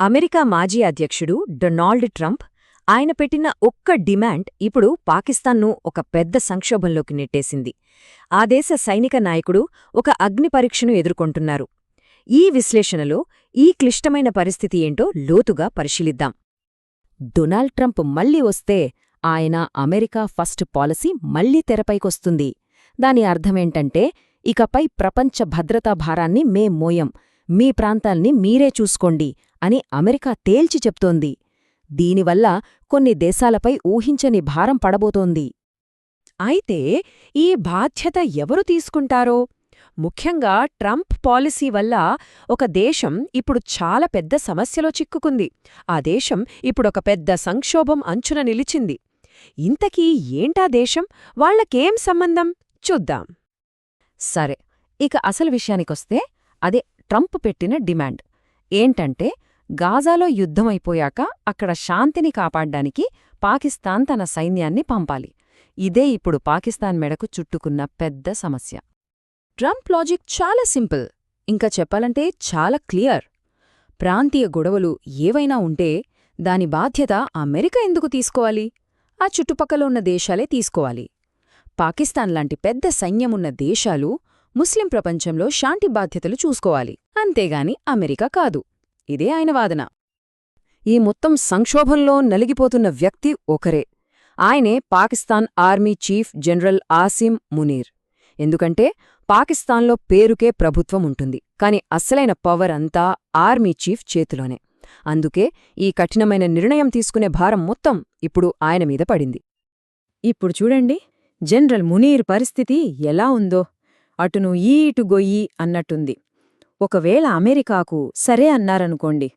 America మాజీ అధ్యక్షుడు Donald Trump ఆయన పెట్టిన ఒక్క డిమాండ్ ఇప్పుడు పాకిస్తాన్ను ఒక పెద్ద సంక్షోభంలోకి నెట్టేసింది. ఆ దేశ సైనిక నాయకుడు ఒక అగ్ని పరీక్షను ఎదుర్కొంటున్నారు. ఈ విశ్లేషణలో ఈ క్లిష్టమైన పరిస్థితి ఏంటో లోతుగా పరిశీలిద్దాం. డొనాల్డ్ ట్రంప్ మళ్ళీ వస్తే ఆయన అమెరికా ఫస్ట్ పాలసీ మళ్ళీ తెరపైకొస్తుంది. దాని అర్థమేంటంటే ఇకపై ప్రపంచ భద్రతా భారాన్ని మేం మోయం. మీ ప్రాంతాల్ని మీరే చూసుకోండి అని అమెరికా తేల్చి చెప్తోంది. దీనివల్ల కొన్ని దేశాలపై ఊహించని భారం పడబోతోంది. అయితే ఈ బాధ్యత ఎవరు తీసుకుంటారో? ముఖ్యంగా ట్రంప్ పాలసీ వల్ల ఒక దేశం ఇప్పుడు చాలా పెద్ద సమస్యలో చిక్కుకుంది. ఆ దేశం ఇప్పుడొక పెద్ద సంక్షోభం అంచున నిలిచింది. ఇంతకీ ఏంటా దేశం? వాళ్ళకేం సంబంధం? చూద్దాం. సరే ఇక అసలు విషయానికొస్తే అదే ట్రంప్ పెట్టిన డిమాండ్. ఏంటంటే గాజాలో యుద్ధమైపోయాక అక్కడ శాంతిని కాపాడ్డానికి పాకిస్తాన్ తన సైన్యాన్ని పంపాలి. ఇదే ఇప్పుడు పాకిస్తాన్ మెడకు చుట్టుకున్న పెద్ద సమస్య. ట్రంప్ లాజిక్ చాలా సింపుల్. ఇంకా చెప్పాలంటే చాలా క్లియర్. ప్రాంతీయ గొడవలు ఏవైనా ఉంటే దాని బాధ్యత అమెరికా ఎందుకు తీసుకోవాలి? ఆ చుట్టుపక్కల ఉన్న దేశాలే తీసుకోవాలి. పాకిస్తాన్ లాంటి పెద్ద సైన్యమున్న దేశాలు ముస్లిం ప్రపంచంలో శాంతి బాధ్యతలు చూసుకోవాలి. అంతేగాని అమెరికా కాదు. ఇదే ఆయన వాదన. ఈ మొత్తం సంక్షోభంలో నలిగిపోతున్న వ్యక్తి ఒకరే. ఆయనే Pakistan army chief general Asim Munir. ఎందుకంటే పాకిస్తాన్లో పేరుకే ప్రభుత్వం ఉంటుంది. కాని అస్సలైన పవర్ అంతా ఆర్మీ చీఫ్ చేతిలోనే. అందుకే ఈ కఠినమైన నిర్ణయం తీసుకునే భారం మొత్తం ఇప్పుడు ఆయన మీద పడింది. ఇప్పుడు చూడండి జనరల్ మునీర్ పరిస్థితి ఎలా ఉందో. అటును ఈ ఇటు గొయ్యి అన్నట్టుంది. ఒకవేళ అమెరికాకు సరే అన్నారనుకోండి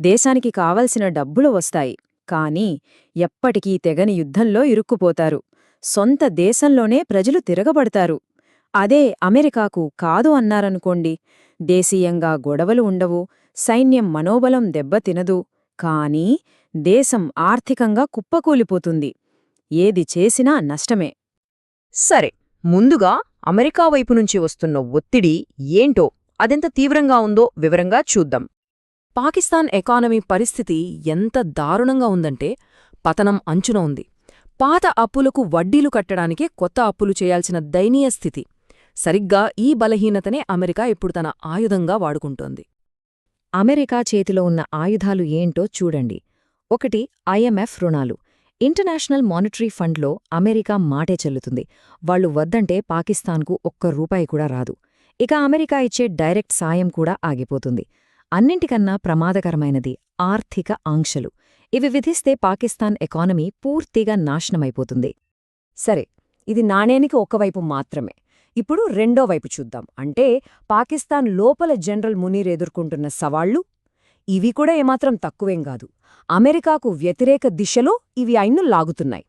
దేశానికి కావలసిన డబ్బులు వస్తాయి. కానీ ఎప్పటికీ తెగని యుద్ధంలో ఇరుక్కుపోతారు. సొంత దేశంలోనే ప్రజలు తిరగబడతారు. అదే అమెరికాకు కాదు అన్నారనుకోండి దేశీయంగా గొడవలు ఉండవు సైన్యం మనోబలం దెబ్బతినదు కానీ దేశం ఆర్థికంగా కుప్పకూలిపోతుంది. ఏది చేసినా నష్టమే. సరే ముందుగా అమెరికా వైపు నుంచి వస్తున్న ఒత్తిడి ఏంటో అదెంత తీవ్రంగా ఉందో వివరంగా చూద్దాం. పాకిస్తాన్ ఎకానమీ పరిస్థితి ఎంత దారుణంగా ఉందంటే పతనం అంచున ఉంది. పాత అప్పులకు వడ్డీలు కట్టడానికే కొత్త అప్పులు చేయాల్సిన దయనీయ స్థితి. సరిగ్గా ఈ బలహీనతనే అమెరికా ఇప్పుడు తన ఆయుధంగా వాడుకుంటోంది. అమెరికా చేతిలో ఉన్న ఆయుధాలు ఏంటో చూడండి. ఒకటి ఐఎంఎఫ్ రుణాలు. ఇంటర్నేషనల్ మానిటరీ ఫండ్లో అమెరికా మాటే చెల్లుతుంది. వాళ్ళు వద్దంటే పాకిస్తాన్కు ఒక్క రూపాయి కూడా రాదు. ఇక అమెరికా ఇచ్చే డైరెక్ట్ సాయం కూడా ఆగిపోతుంది. అన్నింటికన్నా ప్రమాదకరమైనది ఆర్థిక ఆంక్షలు. ఇవి విధిస్తే పాకిస్తాన్ ఎకానమీ పూర్తిగా నాశనమైపోతుంది. సరే ఇది నాణేనికి ఒకవైపు మాత్రమే. ఇప్పుడు రెండో వైపు చూద్దాం. అంటే పాకిస్తాన్ లోపల జనరల్ మునీర్ ఎదుర్కొంటున్న సవాళ్ళు ఇవి కూడా ఏమాత్రం తక్కువేం కాదు. అమెరికాకు వ్యతిరేక దిశలో ఇవి అయిన్ను లాగుతున్నాయి.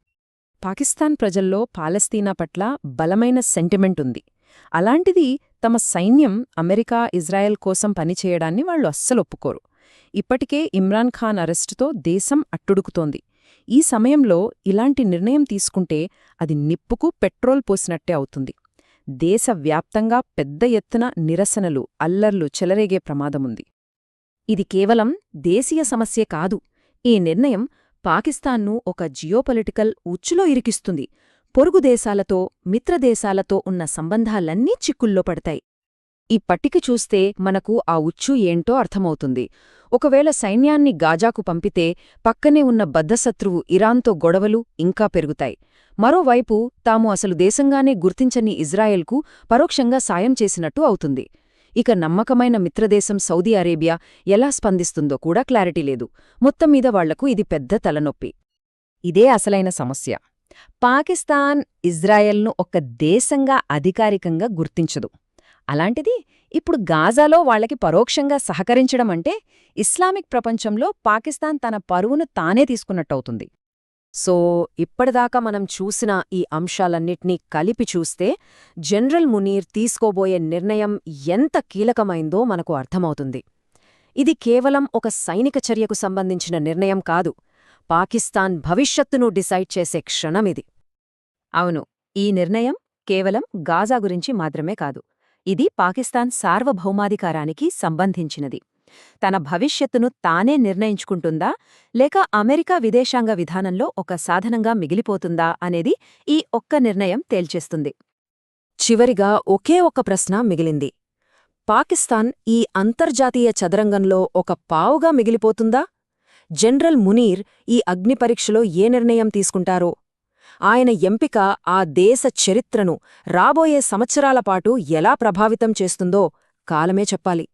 పాకిస్తాన్ ప్రజల్లో పాలస్తీనా పట్ల బలమైన సెంటిమెంట్ ఉంది. అలాంటిది తమ సైన్యం అమెరికా ఇజ్రాయెల్ కోసం పనిచేయడాన్ని వాళ్ళు అస్సలొప్పుకోరు ఇప్పటికే ఇమ్రాన్ ఖాన్ అరెస్టుతో దేశం అట్టుడుకుతోంది. ఈ సమయంలో ఇలాంటి నిర్ణయం తీసుకుంటే అది నిప్పుకు పెట్రోల్ పోసినట్టే అవుతుంది. దేశవ్యాప్తంగా పెద్ద ఎత్తున నిరసనలు అల్లర్లు చెలరేగే ప్రమాదముంది. ఇది కేవలం దేశీయ సమస్యే కాదు. ఈ నిర్ణయం పాకిస్తాన్ను ఒక జియోపొలిటికల్ ఉచ్చులో ఇరికిస్తుంది. పొరుగు దేశాలతో మిత్రదేశాలతో ఉన్న సంబంధాలన్నీ చిక్కుల్లో పడతాయి. ఈ పట్టిక చూస్తే మనకు ఆ ఉచ్చు ఏంటో అర్థమవుతుంది. ఒకవేళ సైన్యాన్ని గాజాకు పంపితే పక్కనే ఉన్న బద్ధశత్రువు ఇరాన్తో గొడవలు ఇంకా పెరుగుతాయి. మరోవైపు తాము అసలు దేశంగానే గుర్తించని ఇజ్రాయెల్కు పరోక్షంగా సాయం చేసినట్టు అవుతుంది. ఇక నమ్మకమైన మిత్రదేశం సౌదీ అరేబియా ఎలా స్పందిస్తుందో కూడా క్లారిటీ లేదు. మొత్తం మీద వాళ్ళకు ఇది పెద్ద తలనొప్పి. ఇదే అసలైన సమస్య. పాకిస్తాన్ ఇజ్రాయెల్ను ఒక దేశంగా అధికారికంగా గుర్తించదు. అలాంటిది ఇప్పుడు గాజాలో వాళ్ళకి పరోక్షంగా సహకరించడం అంటే ఇస్లామిక్ ప్రపంచంలో పాకిస్తాన్ తన పరువును తానే తీసుకున్నట్టవుతుంది. సో ఇప్పటిదాకా మనం చూసిన ఈ అంశాలన్నిటినీ కలిపి చూస్తే జనరల్ మునీర్ తీసుకోబోయే నిర్ణయం ఎంత కీలకమైందో మనకు అర్థమవుతుంది. ఇది కేవలం ఒక సైనిక చర్యకు సంబంధించిన నిర్ణయం కాదు. పాకిస్తాన్ భవిష్యత్తును డిసైడ్ చేసే క్షణమిది అవును ఈ నిర్ణయం కేవలం గాజా గురించి మాత్రమే కాదు. ఇది పాకిస్తాన్ సార్వభౌమాధికారానికి సంబంధించినది. తన భవిష్యత్తును తానే నిర్ణయించుకుంటుందా? లేక అమెరికా విదేశాంగ విధానంలో ఒక సాధనంగా మిగిలిపోతుందా? అనేది ఈ ఒక్క నిర్ణయం తేల్చేస్తుంది. చివరిగా ఒకే ఒక ప్రశ్న మిగిలింది. పాకిస్తాన్ ఈ అంతర్జాతీయ చదరంగంలో ఒక పావుగా మిగిలిపోతుందా? జనరల్ మునీర్ ఈ అగ్నిపరీక్షలో ఏ నిర్ణయం తీసుకుంటారో? ఆయన ఎంపిక ఆ దేశ చరిత్రను రాబోయే సంవత్సరాల పాటు ఎలా ప్రభావితం చేస్తుందో కాలమే చెప్పాలి.